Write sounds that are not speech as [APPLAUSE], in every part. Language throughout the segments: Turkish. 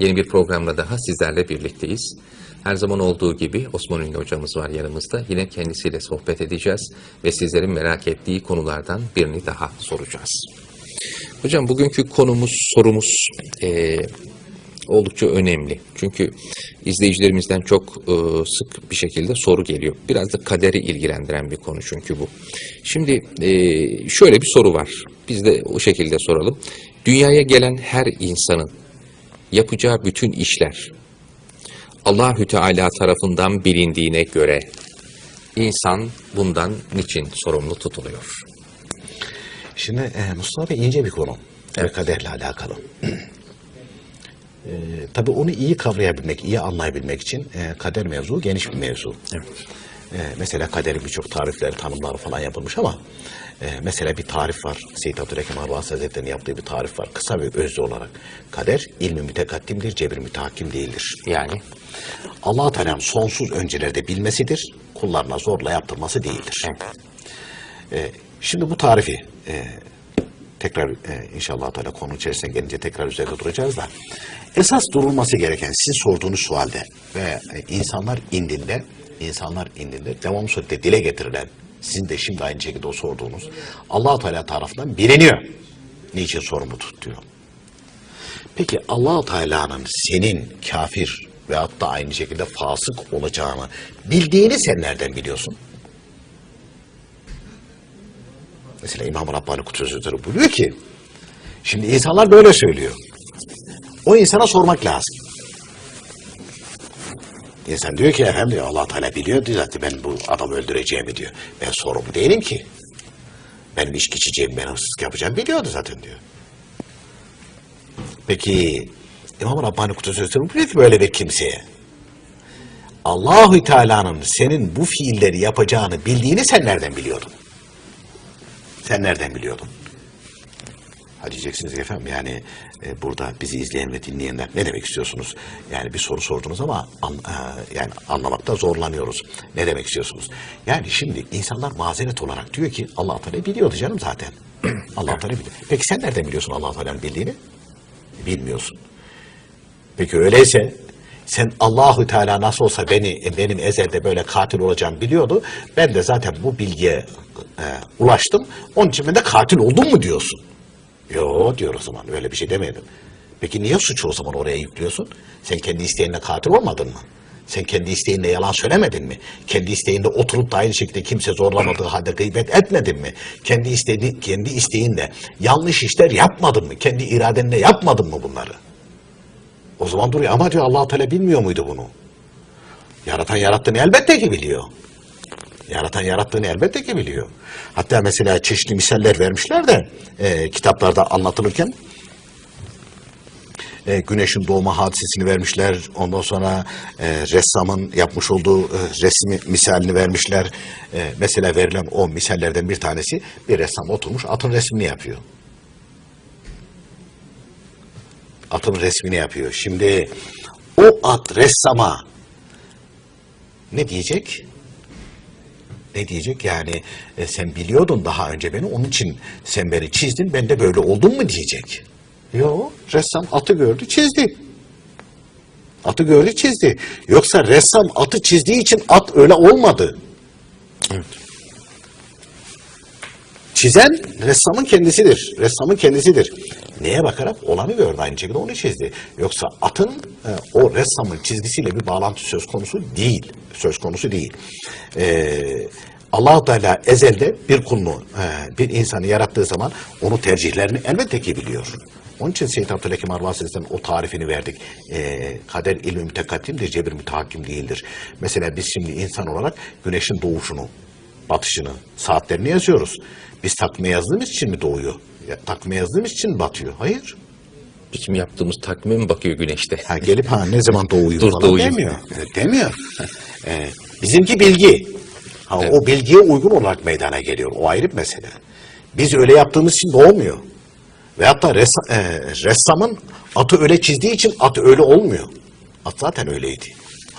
Yeni bir programla daha sizlerle birlikteyiz. Her zaman olduğu gibi Osman Ünlü hocamız var yanımızda. Yine kendisiyle sohbet edeceğiz ve sizlerin merak ettiği konulardan birini daha soracağız. Hocam bugünkü konumuz, sorumuz eee, oldukça önemli. Çünkü izleyicilerimizden çok e, sık bir şekilde soru geliyor. Biraz da kaderi ilgilendiren bir konu çünkü bu. Şimdi e, şöyle bir soru var. Biz de o şekilde soralım. Dünyaya gelen her insanın yapacağı bütün işler Allahü Teala tarafından bilindiğine göre insan bundan niçin sorumlu tutuluyor? Şimdi e, Mustafa Bey ince bir konu. Ve kaderle alakalı. [CLEARS THROAT] e, tabii onu iyi kavrayabilmek, iyi anlayabilmek için e, kader mevzu geniş bir mevzu. Evet. E, mesela kaderin birçok tarifleri, tanımları falan yapılmış ama e, mesela bir tarif var. Seyyid Abdülhakim Arvasi Hazretleri'nin yaptığı bir tarif var. Kısa ve özlü olarak. Kader ilmi mütekaddimdir, cebir mütehakim değildir. Yani allah Teala'nın sonsuz öncelerde bilmesidir, kullarına zorla yaptırması değildir. Ee, şimdi bu tarifi e, tekrar e, inşallah Teala konu içerisine gelince tekrar üzerinde duracağız da esas durulması gereken sizin sorduğunuz sualde ve e, insanlar indinde insanlar indinde devamlı surette dile getirilen sizin de şimdi aynı şekilde o sorduğunuz allah Teala tarafından biliniyor. Niçin sorumlu tutuyor? Peki allah Teala'nın senin kafir ve hatta aynı şekilde fasık olacağını bildiğini sen nereden biliyorsun? Mesela İmam-ı Rabbani Sözleri buyuruyor ki şimdi insanlar böyle söylüyor. O insana sormak lazım. İnsan diyor ki efendim diyor, allah Teala biliyor diyor zaten ben bu adamı öldüreceğimi diyor. Ben sorumlu değilim ki. Benim içki içeceğim, ben hırsızlık yapacağım biliyordu zaten diyor. Peki İmam-ı Rabbani Sözleri buyuruyor ki böyle bir kimseye. Allahü Teala'nın senin bu fiilleri yapacağını bildiğini sen nereden biliyordun? Sen nereden biliyordun? Ha diyeceksiniz efendim yani e, burada bizi izleyen ve dinleyenler ne demek istiyorsunuz? Yani bir soru sordunuz ama an- e, yani anlamakta zorlanıyoruz. Ne demek istiyorsunuz? Yani şimdi insanlar mazeret olarak diyor ki Allah Teala biliyordu canım zaten. [CLEARS THROAT] Allah Teala biliyor. Peki sen nereden biliyorsun Allah Teala'nın bildiğini? Bilmiyorsun. Peki öyleyse sen Allahü Teala nasıl olsa beni benim ezelde böyle katil olacağımı biliyordu. Ben de zaten bu bilgiye e, ulaştım. Onun için ben de katil oldum mu diyorsun? Yo diyor o zaman öyle bir şey demedim. Peki niye suçu o zaman oraya yüklüyorsun? Sen kendi isteğinle katil olmadın mı? Sen kendi isteğinle yalan söylemedin mi? Kendi isteğinde oturup da aynı şekilde kimse zorlamadığı halde gıybet etmedin mi? Kendi isteğini, kendi isteğinle yanlış işler yapmadın mı? Kendi iradenle yapmadın mı bunları? O zaman duruyor ama diyor allah Teala bilmiyor muydu bunu? Yaratan yarattığını elbette ki biliyor. Yaratan yarattığını elbette ki biliyor. Hatta mesela çeşitli misaller vermişler de e, kitaplarda anlatılırken e, güneşin doğma hadisesini vermişler. Ondan sonra e, ressamın yapmış olduğu e, resmi misalini vermişler. E, mesela verilen o misallerden bir tanesi bir ressam oturmuş atın resmini yapıyor. Atın resmini yapıyor. Şimdi o at ressama ne diyecek? Ne diyecek? Yani e, sen biliyordun daha önce beni onun için sen beni çizdin ben de böyle oldum mu diyecek. Yok ressam atı gördü çizdi. Atı gördü çizdi. Yoksa ressam atı çizdiği için at öyle olmadı. Evet. Çizen ressamın kendisidir. Ressamın kendisidir. Neye bakarak? Olanı gördü aynı şekilde onu çizdi. Yoksa atın e, o ressamın çizgisiyle bir bağlantı söz konusu değil. Söz konusu değil. Ee, allah Teala ezelde bir kulunu, e, bir insanı yarattığı zaman onu tercihlerini elbette ki biliyor. Onun için Seyyid Abdülhakim Hazretleri'nin o tarifini verdik. Ee, kader ilmi mütekaddimdir, cebir mütehakim değildir. Mesela biz şimdi insan olarak güneşin doğuşunu, batışını, saatlerini yazıyoruz. Biz takvime yazdığımız için mi doğuyor? Ya, takvime yazdığımız için mi batıyor? Hayır. bizim yaptığımız takvime mi bakıyor güneşte? Ha gelip ha ne zaman doğuyor Dur, falan doğuyayım. demiyor. E, Demiyor. Ee, [LAUGHS] bizimki bilgi. Ha, O bilgiye uygun olarak meydana geliyor. O ayrı bir mesele. Biz öyle yaptığımız için doğmuyor. Ve hatta ressa- e, ressamın atı öyle çizdiği için atı öyle olmuyor. At zaten öyleydi.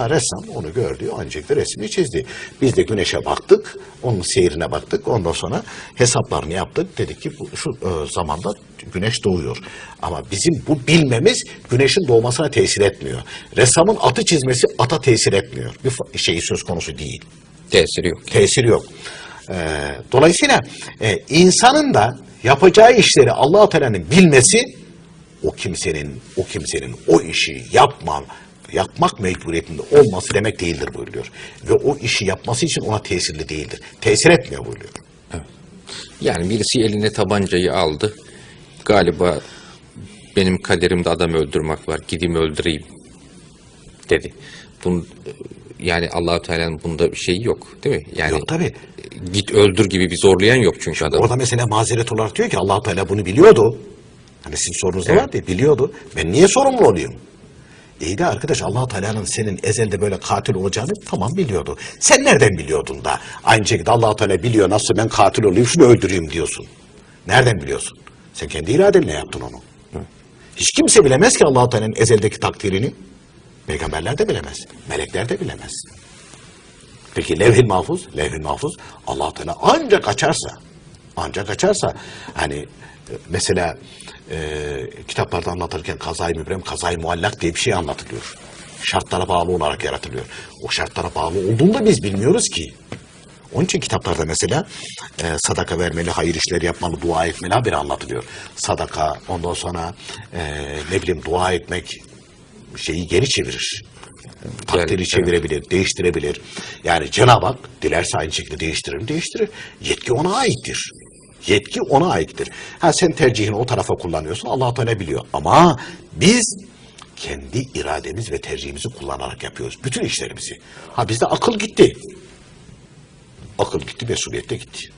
Ha ressam onu gördü, ancak da resmini çizdi. Biz de güneşe baktık, onun seyrine baktık. Ondan sonra hesaplarını yaptık. Dedik ki bu, şu e, zamanda güneş doğuyor. Ama bizim bu bilmemiz güneşin doğmasına tesir etmiyor. Ressamın atı çizmesi ata tesir etmiyor. Bir şey söz konusu değil. Tesiri yok. Tesiri yok. Ee, dolayısıyla e, insanın da yapacağı işleri Allah-u Teala'nın bilmesi o kimsenin o kimsenin o işi yapma yapmak mecburiyetinde olması demek değildir buyuruyor. Ve o işi yapması için ona tesirli değildir. Tesir etmiyor buyuruyor. Yani birisi eline tabancayı aldı. Galiba benim kaderimde adam öldürmek var. Gideyim öldüreyim dedi. Bunun, yani Allahu Teala'nın bunda bir şeyi yok, değil mi? Yani Yok tabii. git öldür gibi bir zorlayan yok çünkü adam. Orada mesela mazeret olarak diyor ki allah Teala bunu biliyordu. Hani sizin sorunuzda Evet. var diye biliyordu. Ben niye sorumlu olayım? İyi de arkadaş allah Teala'nın senin ezelde böyle katil olacağını tamam biliyordu. Sen nereden biliyordun da? Aynı şekilde allah Teala biliyor nasıl ben katil olayım şunu öldüreyim diyorsun. Nereden biliyorsun? Sen kendi iradenle yaptın onu. Hiç kimse bilemez ki allah Teala'nın ezeldeki takdirini. Peygamberler de bilemez. Melekler de bilemez. Peki levh-i mahfuz, levh-i mahfuz allah Teala ancak açarsa, ancak açarsa hani e, mesela e, kitaplarda anlatırken kazayı mübrem, kazayı muallak diye bir şey anlatılıyor. Şartlara bağlı olarak yaratılıyor. O şartlara bağlı olduğunu da biz bilmiyoruz ki. Onun için kitaplarda mesela e, sadaka vermeli, hayır işleri yapmalı, dua etmeli haberi anlatılıyor. Sadaka, ondan sonra e, ne bileyim dua etmek şeyi geri çevirir. Takdiri evet. çevirebilir, değiştirebilir. Yani Cenab-ı Hak dilerse aynı şekilde değiştirir mi? Değiştirir. Yetki ona aittir. Yetki ona aittir. Ha sen tercihini o tarafa kullanıyorsun. Allah Teala biliyor. Ama biz kendi irademiz ve tercihimizi kullanarak yapıyoruz. Bütün işlerimizi. Ha bizde akıl gitti. Akıl gitti, mesuliyet de gitti.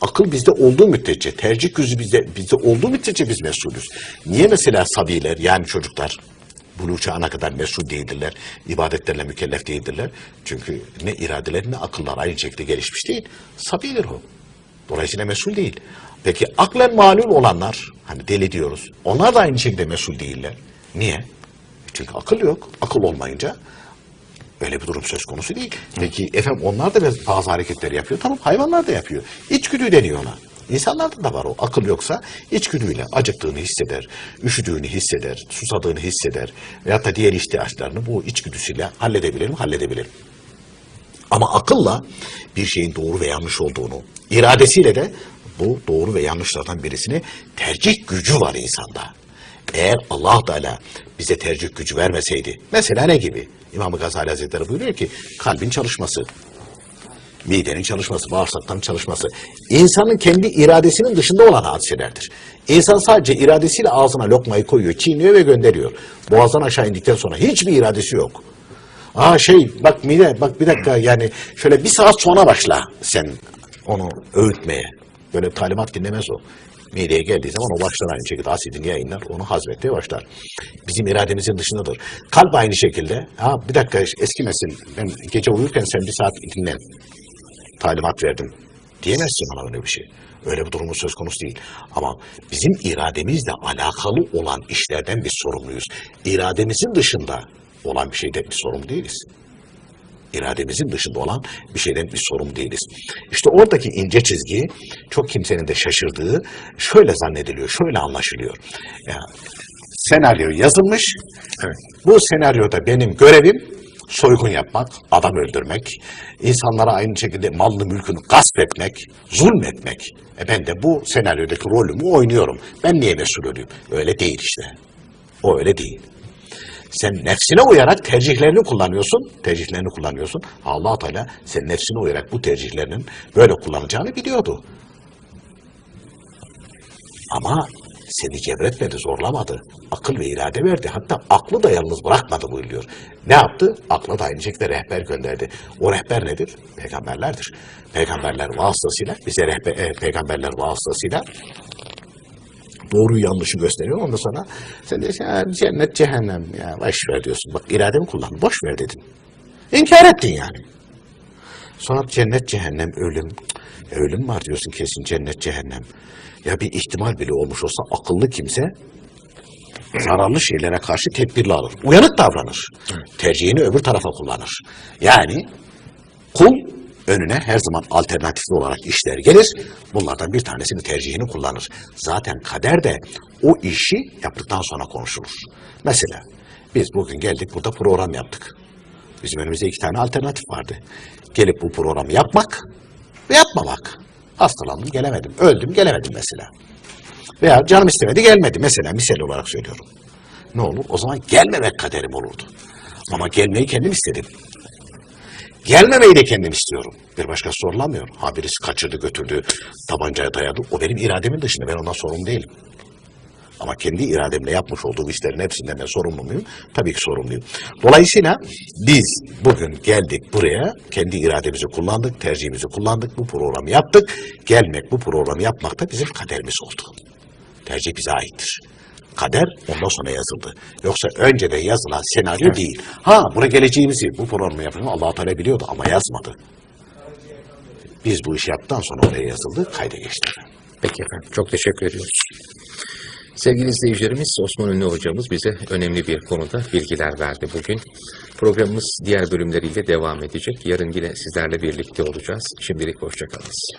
Akıl bizde olduğu müddetçe, tercih gücü bizde, bizde olduğu müddetçe biz mesulüz. Niye mesela sabiler yani çocuklar buluğ çağına kadar mesul değildirler, ibadetlerle mükellef değildirler. Çünkü ne iradeleri ne akıllar aynı şekilde gelişmiş değil. Sabidir o. Dolayısıyla mesul değil. Peki aklen malul olanlar, hani deli diyoruz, onlar da aynı şekilde mesul değiller. Niye? Çünkü akıl yok. Akıl olmayınca Öyle bir durum söz konusu değil. Peki efendim onlar da bazı hareketleri yapıyor. Tamam hayvanlar da yapıyor. İçgüdü deniyor ona. İnsanlarda da var o. Akıl yoksa içgüdüyle acıktığını hisseder, üşüdüğünü hisseder, susadığını hisseder veyahut da diğer ihtiyaçlarını bu içgüdüsüyle halledebilir mi? Halledebilir. Ama akılla bir şeyin doğru ve yanlış olduğunu, iradesiyle de bu doğru ve yanlışlardan birisini tercih gücü var insanda. Eğer Allah Teala bize tercih gücü vermeseydi, mesela ne gibi? İmam Gazali Hazretleri buyuruyor ki kalbin çalışması, midenin çalışması, bağırsakların çalışması, insanın kendi iradesinin dışında olan hadiselerdir. İnsan sadece iradesiyle ağzına lokmayı koyuyor, çiğniyor ve gönderiyor. Boğazdan aşağı indikten sonra hiçbir iradesi yok. Aa şey bak mide bak bir dakika yani şöyle bir saat sonra başla sen onu öğütmeye. Böyle talimat dinlemez o. Mideye geldiği zaman o başlar aynı şekilde asidini yayınlar onu hazmetmeye başlar. Bizim irademizin dışındadır. Kalp aynı şekilde. Ha bir dakika eskimesin ben gece uyurken sen bir saat dinlen. Talimat verdim. Diyemezsin ona öyle bir şey. Öyle bir durumu söz konusu değil. Ama bizim irademizle alakalı olan işlerden biz sorumluyuz. İrademizin dışında olan bir şeyden biz sorumlu değiliz. İrademizin dışında olan bir şeyden biz sorumlu değiliz. İşte oradaki ince çizgi çok kimsenin de şaşırdığı şöyle zannediliyor, şöyle anlaşılıyor. Ya, senaryo yazılmış. Bu senaryoda benim görevim soygun yapmak, adam öldürmek, insanlara aynı şekilde malını mülkünü gasp etmek, zulmetmek. E ben de bu senaryodaki rolümü oynuyorum. Ben niye mesul olayım? Öyle değil işte. O öyle değil. Sen nefsine uyarak tercihlerini kullanıyorsun, tercihlerini kullanıyorsun. allah Teala sen nefsine uyarak bu tercihlerinin böyle kullanacağını biliyordu. Ama seni cebretmedi, zorlamadı. Akıl ve irade verdi. Hatta aklı da yalnız bırakmadı buyuruyor. Ne yaptı? Akla da aynı şekilde rehber gönderdi. O rehber nedir? Peygamberlerdir. Peygamberler vasıtasıyla, bize rehber, e, peygamberler vasıtasıyla doğruyu yanlışı gösteriyor. Ondan sonra sen diyorsun ya cennet cehennem ya boş ver diyorsun. Bak irademi kullan. Boş ver dedin. İnkar ettin yani. Sonra cennet cehennem ölüm. E, ölüm var diyorsun kesin cennet cehennem. Ya bir ihtimal bile olmuş olsa akıllı kimse zararlı şeylere karşı tedbirli alır. Uyanık davranır. Tercihini öbür tarafa kullanır. Yani kul önüne her zaman alternatifli olarak işler gelir. Bunlardan bir tanesini tercihini kullanır. Zaten kader de o işi yaptıktan sonra konuşulur. Mesela biz bugün geldik burada program yaptık. Bizim önümüzde iki tane alternatif vardı. Gelip bu programı yapmak ve yapmamak. Hastalandım gelemedim, öldüm gelemedim mesela. Veya canım istemedi gelmedi mesela misal olarak söylüyorum. Ne olur? O zaman gelmemek kaderim olurdu. Ama gelmeyi kendim istedim. Gelmemeyi de kendim istiyorum. Bir başkası sorulamıyor. Ha birisi kaçırdı götürdü, tabancaya dayadı. O benim irademin dışında. Ben ondan sorumlu değilim. Ama kendi irademle yapmış olduğum işlerin hepsinden de sorumlu muyum? Tabii ki sorumluyum. Dolayısıyla biz bugün geldik buraya, kendi irademizi kullandık, tercihimizi kullandık, bu programı yaptık. Gelmek, bu programı yapmak da bizim kaderimiz oldu. Tercih bize aittir. Kader ondan sonra yazıldı. Yoksa önceden yazılan senaryo değil. Ha buraya geleceğimizi, bu programı yapımı allah Teala biliyordu ama yazmadı. Biz bu işi yaptıktan sonra oraya yazıldı, kayda geçti. Peki efendim, çok teşekkür ediyoruz. Sevgili izleyicilerimiz, Osman Ünlü hocamız bize önemli bir konuda bilgiler verdi bugün. Programımız diğer bölümleriyle devam edecek. Yarın yine sizlerle birlikte olacağız. Şimdilik hoşçakalınız.